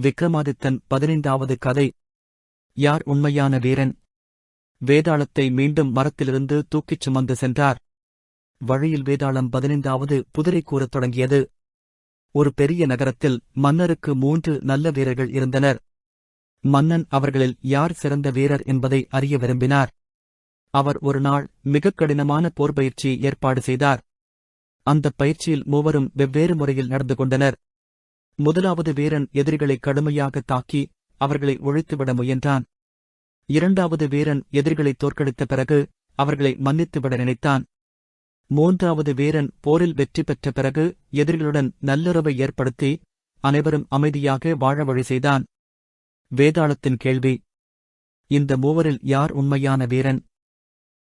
விக்ரமாதித்தன் பதினைந்தாவது கதை. யார் உண்மையான வீரன்? வேதாளத்தை மீண்டும் மரத்திலிருந்து தூக்கிச் சுமந்து சென்றார். வழியில் வேதாளம் பதினைந்தாவது புதிரை கூறத் தொடங்கியது. ஒரு பெரிய நகரத்தில் மன்னருக்கு மூன்று நல்ல வீரர்கள் இருந்தனர். மன்னன் அவர்களில் யார் சிறந்த வீரர் என்பதை அறிய விரும்பினார். அவர் ஒரு நாள் மிகக் கடினமான போர் பயிற்சி ஏற்பாடு செய்தார். அந்த பயிற்சியில் மூவரும் வெவ்வேறு முறையில் நடந்து கொண்டனர். முதலாவது வீரன் எதிரிகளை கடுமையாக தாக்கி அவர்களை ஒழித்துவிட முயன்றான். இரண்டாவது வீரன் எதிரிகளை தோற்கடித்த பிறகு அவர்களை மன்னித்துவிட நினைத்தான். மூன்றாவது வீரன் போரில் வெற்றி பெற்ற பிறகு எதிரிகளுடன் நல்லுறவை ஏற்படுத்தி அனைவரும் அமைதியாக வாழ வழி செய்தான். வேதாளத்தின் கேள்வி. இந்த மூவரில் யார் உண்மையான வீரன்?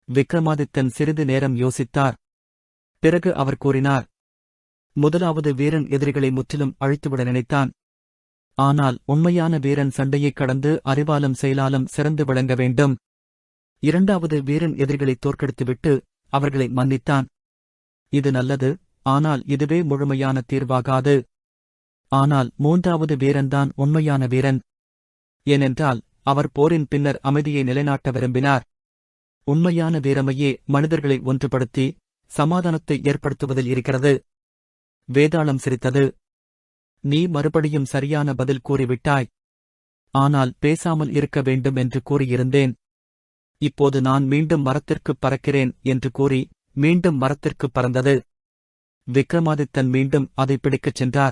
விக்ரமாதித்தன் சிறிது நேரம் யோசித்தார். பிறகு அவர் கூறினார் முதலாவது வீரன் எதிரிகளை முற்றிலும் அழித்துவிட நினைத்தான். ஆனால் உண்மையான வீரன் சண்டையைக் கடந்து அறிவாலும் செயலாலும் சிறந்து விளங்க வேண்டும். இரண்டாவது வீரன் எதிரிகளை தோற்கடித்துவிட்டு அவர்களை மன்னித்தான். இது நல்லது ஆனால் இதுவே முழுமையான தீர்வாகாது. ஆனால் மூன்றாவது வீரன்தான் உண்மையான வீரன். ஏனென்றால் அவர் போரின் பின்னர் அமைதியை நிலைநாட்ட விரும்பினார். உண்மையான வீரமையே மனிதர்களை ஒன்றுபடுத்தி சமாதானத்தை ஏற்படுத்துவதில் இருக்கிறது. வேதாளம் சிரித்தது. நீ மறுபடியும் சரியான பதில் கூறிவிட்டாய். ஆனால் பேசாமல் இருக்க வேண்டும் என்று கூறியிருந்தேன். இப்போது நான் மீண்டும் மரத்திற்குப் பறக்கிறேன் என்று கூறி மீண்டும் மரத்திற்குப் பறந்தது. விக்ரமாதித்தன் மீண்டும் அதை பிடிக்கச் சென்றார்.